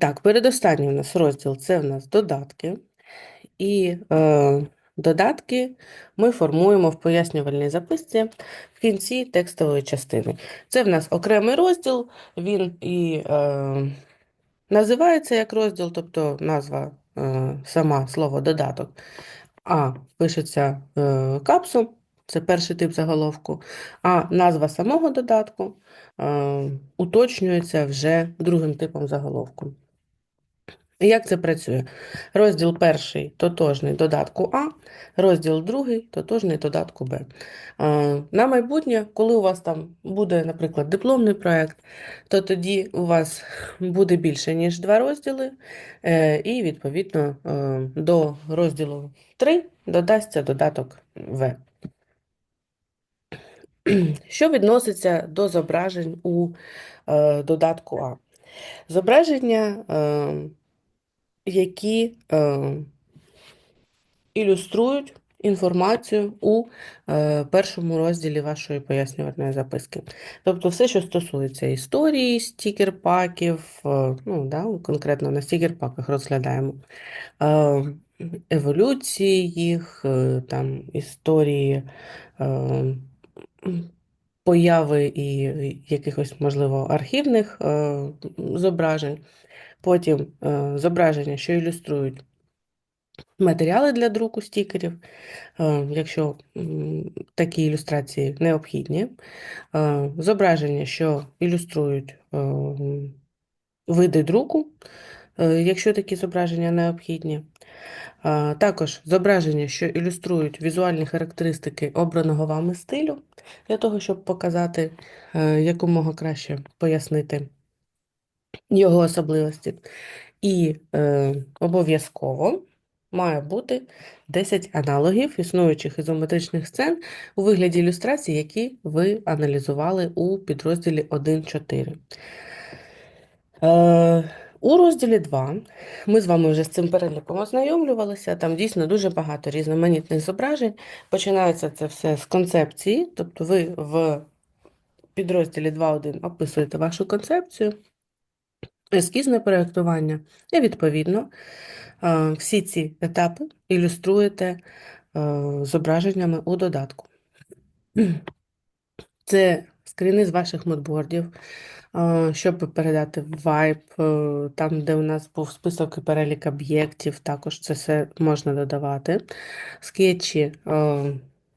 Так, передостанній у нас розділ це в нас додатки. І е, додатки ми формуємо в пояснювальній записці в кінці текстової частини. Це в нас окремий розділ, він і е, називається як розділ, тобто назва е, сама слово додаток, а пишеться е, капсом, це перший тип заголовку, а назва самого додатку е, уточнюється вже другим типом заголовку. Як це працює? Розділ перший тотожний додатку А, розділ другий тотожний додатку Б. Е, На майбутнє, коли у вас там буде, наприклад, дипломний проєкт, то тоді у вас буде більше, ніж два розділи, е, і, відповідно, е, до розділу 3 додасться додаток В. Що відноситься до зображень у е, додатку А? Зображення, е, які е, ілюструють інформацію у е, першому розділі вашої пояснювальної записки. Тобто все, що стосується історії, стікер-паків, е, ну, да, конкретно на стікер-паках розглядаємо, е, еволюції їх, е, там, історії. Е, Появи і якихось, можливо, архівних е, зображень, потім е, зображення, що ілюструють матеріали для друку стікерів, е, якщо такі ілюстрації необхідні, зображення, що ілюструють види друку, якщо такі зображення необхідні. Е, Також зображення, що ілюструють візуальні характеристики обраного вами стилю, для того, щоб показати е, якомога краще пояснити його особливості. І е, обов'язково має бути 10 аналогів існуючих ізометричних сцен у вигляді ілюстрацій, які ви аналізували у підрозділі 1.4. Е, у розділі 2 ми з вами вже з цим переліком ознайомлювалися. Там дійсно дуже багато різноманітних зображень. Починається це все з концепції, тобто ви в підрозділі 2.1 описуєте вашу концепцію, ескізне проєктування, і відповідно е, всі ці етапи ілюструєте е, зображеннями у додатку. Це скріни з ваших модбордів, щоб передати вайб, е, там, де у нас був список і перелік об'єктів, також це все можна додавати. Скетчі е,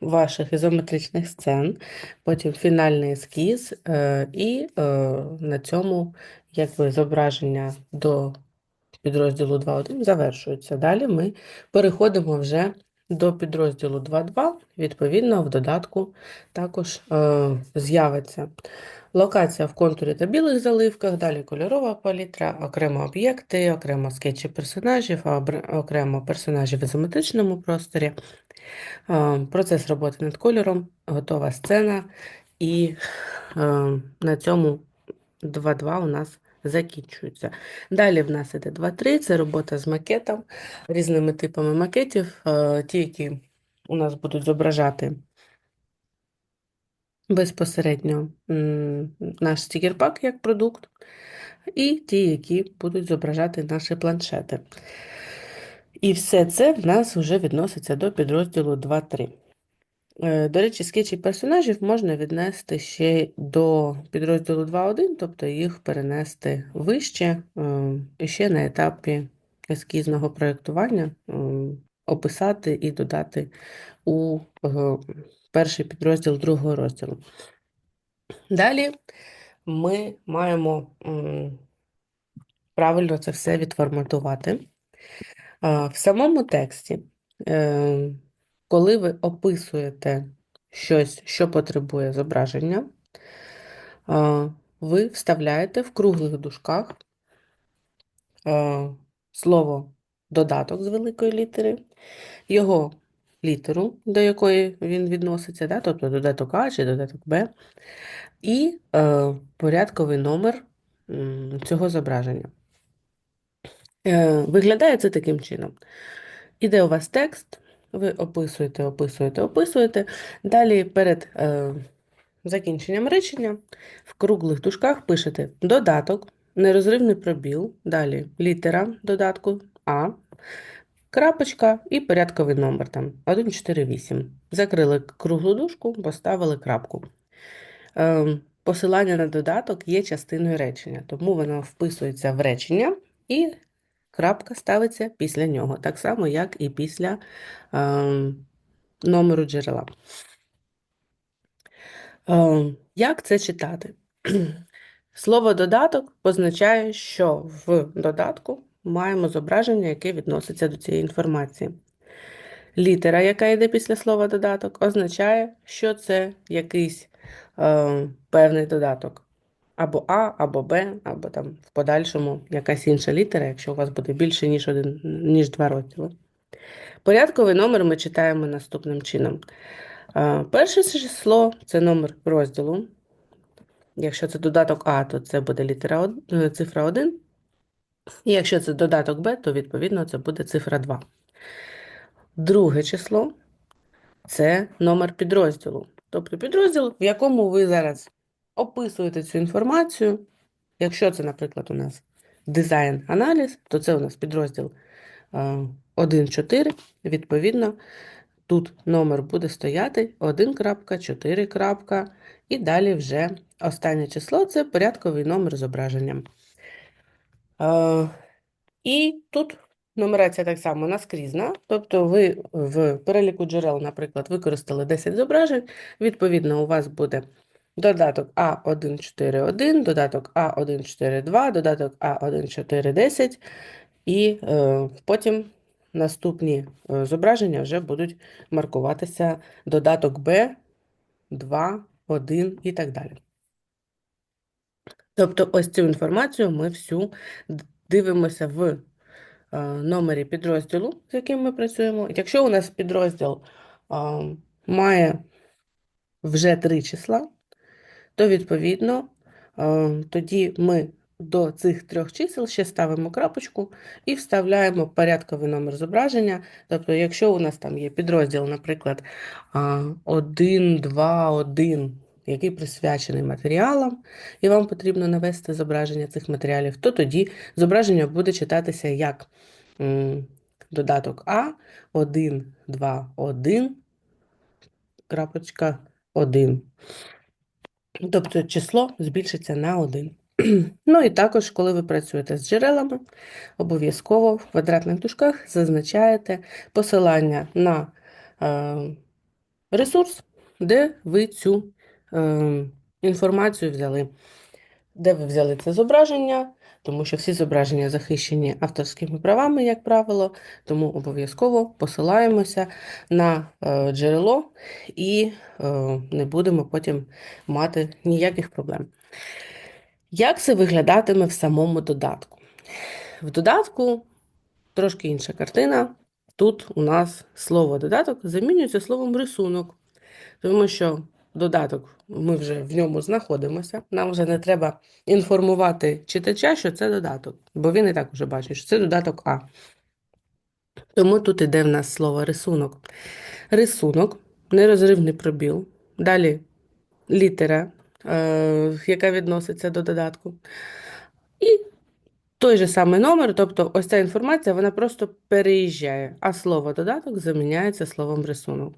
ваших ізометричних сцен, потім фінальний ескіз, е, і на цьому якби зображення до підрозділу 2.1 завершується. Далі ми переходимо вже до підрозділу 2.2, відповідно, в додатку також е, з'явиться. Локація в контурі та білих заливках, далі кольорова палітра, окремо об'єкти, окремо скетчі персонажів, окремо персонажі в ізометричному просторі, е, процес роботи над кольором, готова сцена, і е, на цьому 2.2 у нас закінчується. Далі в нас іде 2.3, це робота з макетом, різними типами макетів, е, ті, які у нас будуть зображати безпосередньо наш стікер-пак як продукт, і ті, які будуть зображати наші планшети. І все це в нас вже відноситься до підрозділу 2.3. Е, До речі, скетчі персонажів можна віднести ще до підрозділу 2.1, тобто їх перенести вище, е, ще на етапі ескізного проєктування е, описати і додати у перший підрозділ другого розділу. Далі ми маємо правильно це все відформатувати. В самому тексті, коли ви описуєте щось, що потребує зображення, ви вставляєте в круглих дужках слово додаток з великої літери, його літеру, до якої він відноситься, да, тобто додаток А чи додаток Б, і е, порядковий номер цього зображення. Е, Виглядає це таким чином. Іде у вас текст, ви описуєте, описуєте, описуєте. Далі перед е, закінченням речення в круглих дужках пишете додаток, нерозривний пробіл, далі літера додатку А, крапочка і порядковий номер там 148. Закрили круглу дужку, поставили крапку. Ем, Посилання на додаток є частиною речення, тому воно вписується в речення і крапка ставиться після нього, так само, як і після ем, номеру джерела. Ем, Як це читати? Слово додаток позначає, що в додатку маємо зображення, яке відноситься до цієї інформації. Літера, яка йде після слова додаток, означає, що це якийсь е, певний додаток. Або А, або Б, або там в подальшому якась інша літера, якщо у вас буде більше, ніж один, ніж два розділи. Порядковий номер ми читаємо наступним чином. Перше число це номер розділу. Якщо це додаток А, то це буде літера е, цифра 1. І якщо це додаток Б, то відповідно це буде цифра 2. Друге число це номер підрозділу. Тобто підрозділ, в якому ви зараз описуєте цю інформацію. Якщо це, наприклад, у нас дизайн-аналіз, то це у нас підрозділ е, 1.4. Відповідно, тут номер буде стояти 1.4. І далі вже останнє число це порядковий номер зображення. Е, І тут нумерація так само наскрізна, тобто ви в переліку джерел, наприклад, використали 10 зображень, відповідно, у вас буде додаток А141, додаток А142, додаток А1410, і е, потім наступні е, зображення вже будуть маркуватися додаток Б, 2, 1 і так далі. Тобто ось цю інформацію ми всю дивимося в е, номері підрозділу, з яким ми працюємо. Якщо у нас підрозділ а, має вже три числа, то відповідно е, тоді ми до цих трьох чисел ще ставимо крапочку і вставляємо порядковий номер зображення. Тобто, якщо у нас там є підрозділ, наприклад, 1, 2, 1, який присвячений матеріалам, і вам потрібно навести зображення цих матеріалів, то тоді зображення буде читатися як додаток А 1, 2, 1, крапочка 1. Тобто число збільшиться на 1. Ну і також, коли ви працюєте з джерелами, обов'язково в квадратних дужках зазначаєте посилання на е, ресурс, де ви цю е, інформацію взяли. Де ви взяли це зображення, тому що всі зображення захищені авторськими правами, як правило, тому обов'язково посилаємося на е, джерело і е, не будемо потім мати ніяких проблем. Як це виглядатиме в самому додатку? В додатку трошки інша картина. Тут у нас слово додаток замінюється словом рисунок, тому що додаток ми вже в ньому знаходимося. Нам вже не треба інформувати читача, що це додаток, бо він і так вже бачить, що це додаток А. Тому тут іде в нас слово рисунок. Рисунок, нерозривний пробіл. Далі літера, е, яка відноситься до додатку. І той же самий номер, тобто ось ця інформація, вона просто переїжджає, а слово додаток заміняється словом рисунок.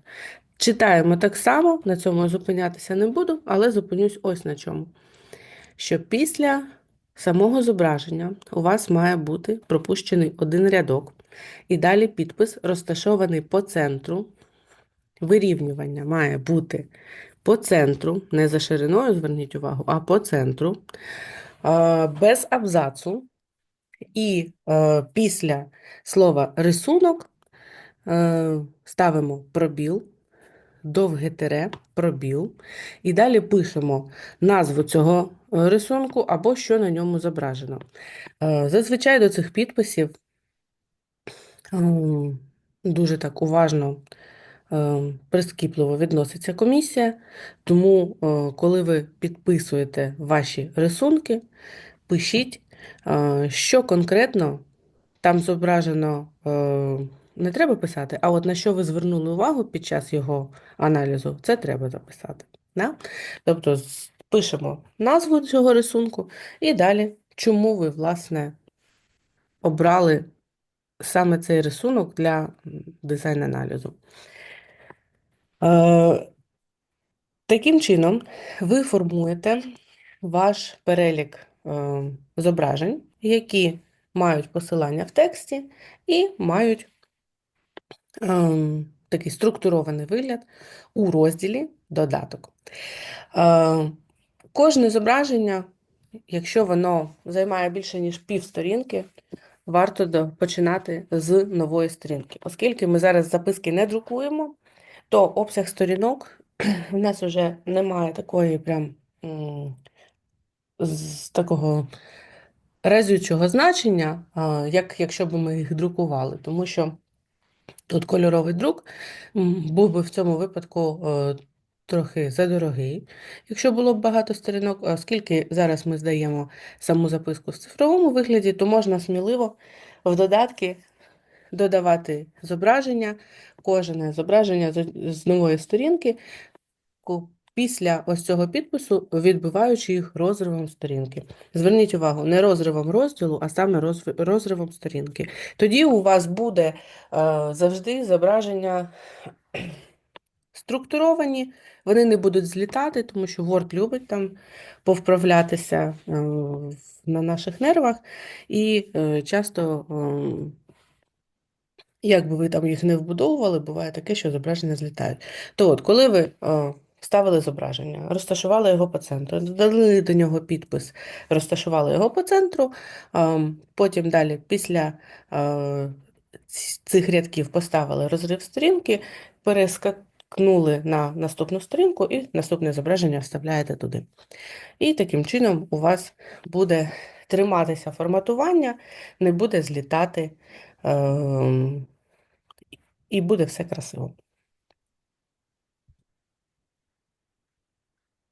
Читаємо так само, на цьому зупинятися не буду, але зупинюсь ось на чому. Що після самого зображення у вас має бути пропущений один рядок, і далі підпис розташований по центру. Вирівнювання має бути по центру, не за шириною, зверніть увагу, а по центру, без абзацу. І е, після слова рисунок е, ставимо пробіл, довге тире, пробіл, і далі пишемо назву цього е, рисунку або що на ньому зображено. Е, Зазвичай до цих підписів ем, дуже так уважно, ем, прискіпливо відноситься комісія, тому, е, коли ви підписуєте ваші рисунки, пишіть, е, що конкретно там зображено, е, не треба писати, а от на що ви звернули увагу під час його аналізу, це треба записати. Да? Тобто пишемо назву цього рисунку і далі чому ви, власне, обрали саме цей рисунок для дизайн-аналізу. Е, Таким чином, ви формуєте ваш перелік е, зображень, які мають посилання в тексті і мають ем, такий структурований вигляд у розділі Додаток. Е, Кожне зображення, якщо воно займає більше, ніж півсторінки, варто починати з нової сторінки. Оскільки ми зараз записки не друкуємо, то обсяг сторінок в нас вже немає такої прям з такого разючого значення, як якщо б ми їх друкували, тому що тут кольоровий друк був би в цьому випадку е, трохи задорогий, якщо було б багато сторінок, оскільки зараз ми здаємо саму записку в цифровому вигляді, то можна сміливо в додатки додавати зображення, кожне зображення з, нової сторінки, після ось цього підпису, відбиваючи їх розривом сторінки. Зверніть увагу, не розривом розділу, а саме розривом сторінки. Тоді у вас буде е, завжди зображення структуровані, вони не будуть злітати, тому що Word любить там повправлятися е, на наших нервах, і е, часто, як би ви там їх не вбудовували, буває таке, що зображення злітають. То от, коли ви вставили зображення, розташували його по центру, додали до нього підпис, розташували його по центру, ем, потім далі після е, цих рядків поставили розрив сторінки, перескакнули на наступну сторінку і наступне зображення вставляєте туди. І таким чином у вас буде триматися форматування, не буде злітати, ем, і буде все красиво.